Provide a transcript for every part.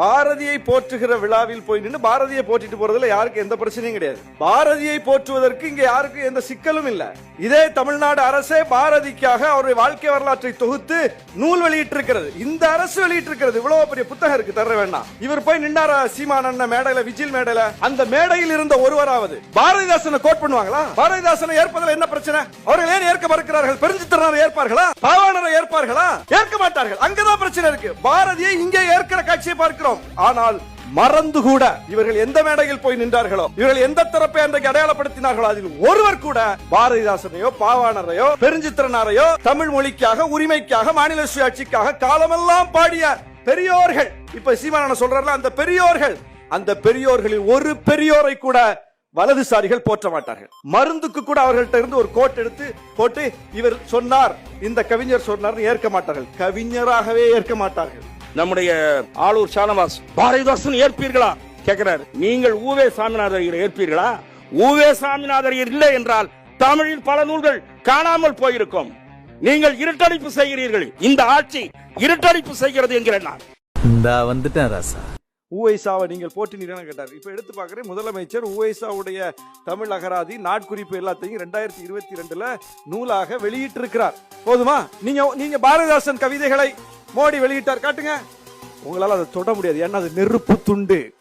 பாரதியை போற்றுகிற விழாவில் போய் நின்று பாரதியை போற்றிட்டு போறதுல யாருக்கு எந்த பிரச்சனையும் கிடையாது. பாரதியை போற்றுவதற்கு இங்க யாருக்கும் எந்த சிக்கலும் இல்ல. இதே தமிழ்நாடு அரசே பாரதிக்காக அவருடைய வாழ்க்கை வரலாற்றை தொகுத்து நூல் வெளியிட்டிருக்கிறது. இந்த அரசு வெளியிட்டு இருக்கிறது இவ்வளவு பெரிய புத்தகம் இருக்கு தர வேண்டாம். இவர் போய் நின்னாரா சீமான் மேடையில விஜில் மேடையில? அந்த மேடையில் இருந்த ஒருவராவது. பாரதிதாசனை கோட் பண்ணுவாங்களா? பாரதிதாசனை ஏற்பதில் என்ன பிரச்சனை? அவர்கள் ஏன் ஏற்க மறுக்கிறார்கள்? பெருஞ்சு பெருஞ்சித்திரனாரை ஏற்பார்களா? பாவாணரை ஏற்பார்களா? ஏற்க மாட்டார்கள். அங்கதான் பிரச்சனை இருக்கு. பாரதியை இங்கே ஏற்கிற காட்சியை பார்க்கிறோம். ஆனால் மறந்து கூட இவர்கள் எந்த மேடையில் போய் நின்றார்களோ இவர்கள் எந்த தரப்பை அன்றைக்கு அடையாளப்படுத்தினார்களோ அதில் ஒருவர் கூட பாரதிதாசனையோ பாவாணரையோ பெருஞ்சித்திரனாரையோ தமிழ் மொழிக்காக உரிமைக்காக மாநில சுயாட்சிக்காக காலமெல்லாம் பாடிய பெரியோர்கள். இப்ப சீமான சொல்றாருல அந்த பெரியோர்கள். அந்த பெரியோர்களில் ஒரு பெரியோரை கூட வலதுசாரிகள் போற்ற மாட்டார்கள். மருந்துக்கு கூட அவர்கள்ட்ட இருந்து ஒரு கோட் எடுத்து போட்டு இவர் சொன்னார். இந்த கவிஞர் சொன்னார் ஏற்க மாட்டார்கள். கவிஞராகவே ஏற்க மாட்டார்கள். நம்முடைய ஆளூர் ஷானவாஸ் பாரதிதாசன் ஏற்பீர்களா? கேட்கிறார். நீங்கள் ஊவே சாமிநாதர் ஏற்பீர்களா? ஊவே சாமிநாதர் இல்லை என்றால் தமிழில் பல நூல்கள் காணாமல் போயிருக்கும். நீங்கள் இருட்டடிப்பு செய்கிறீர்கள். இந்த ஆட்சி இருட்டடிப்பு செய்கிறது என்கிறேன் நான். இந்த வந்துட்டேன் ராசா. ஊவைசாவை நீங்கள் போட்டினீர்கள் கேட்டார். இப்ப எடுத்து பார்க்கிறேன் முதலமைச்சர் ஊவைசாவுடைய தமிழ் அகராதி நாட்குறிப்பு எல்லாத்தையும் ரெண்டாயிரத்தி இருபத்தி ரெண்டுல நூலாக வெளியிட்டிருக்கிறார். போதுமா? நீங்க நீங்க பாரதிதாசன் கவிதைகளை மோடி வெளியிட்டார். காட்டுங்க. உங்களால அதை தொட முடியாது. ஏன்னா அது நெருப்பு துண்டு.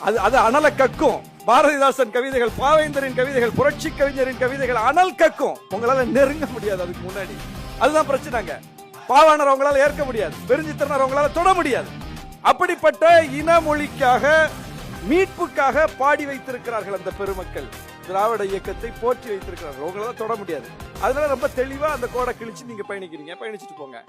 அது அது அனல கக்கும். பாரதிதாசன் கவிதைகள் பாவேந்தரின் கவிதைகள் புரட்சி கவிஞரின் கவிதைகள் அனல் கக்கும். உங்களால நெருங்க முடியாது அதுக்கு முன்னாடி. அதுதான் பிரச்சனைங்க. பாவாணர் அவங்களால ஏற்க முடியாது. பெருஞ்சித்திரனர் அவங்களால தொட முடியாது. அப்படிப்பட்ட இன மொழிக்காக மீட்புக்காக பாடி வைத்திருக்கிறார்கள் அந்த பெருமக்கள். திராவிட இயக்கத்தை போற்றி வைத்திருக்கிறார்கள். உங்களால தொட முடியாது. அதனால ரொம்ப தெளிவா அந்த கோடை கிழிச்சு நீங்க பயணிக்கிறீங்க. பயணிச்சுட்டு போங்க.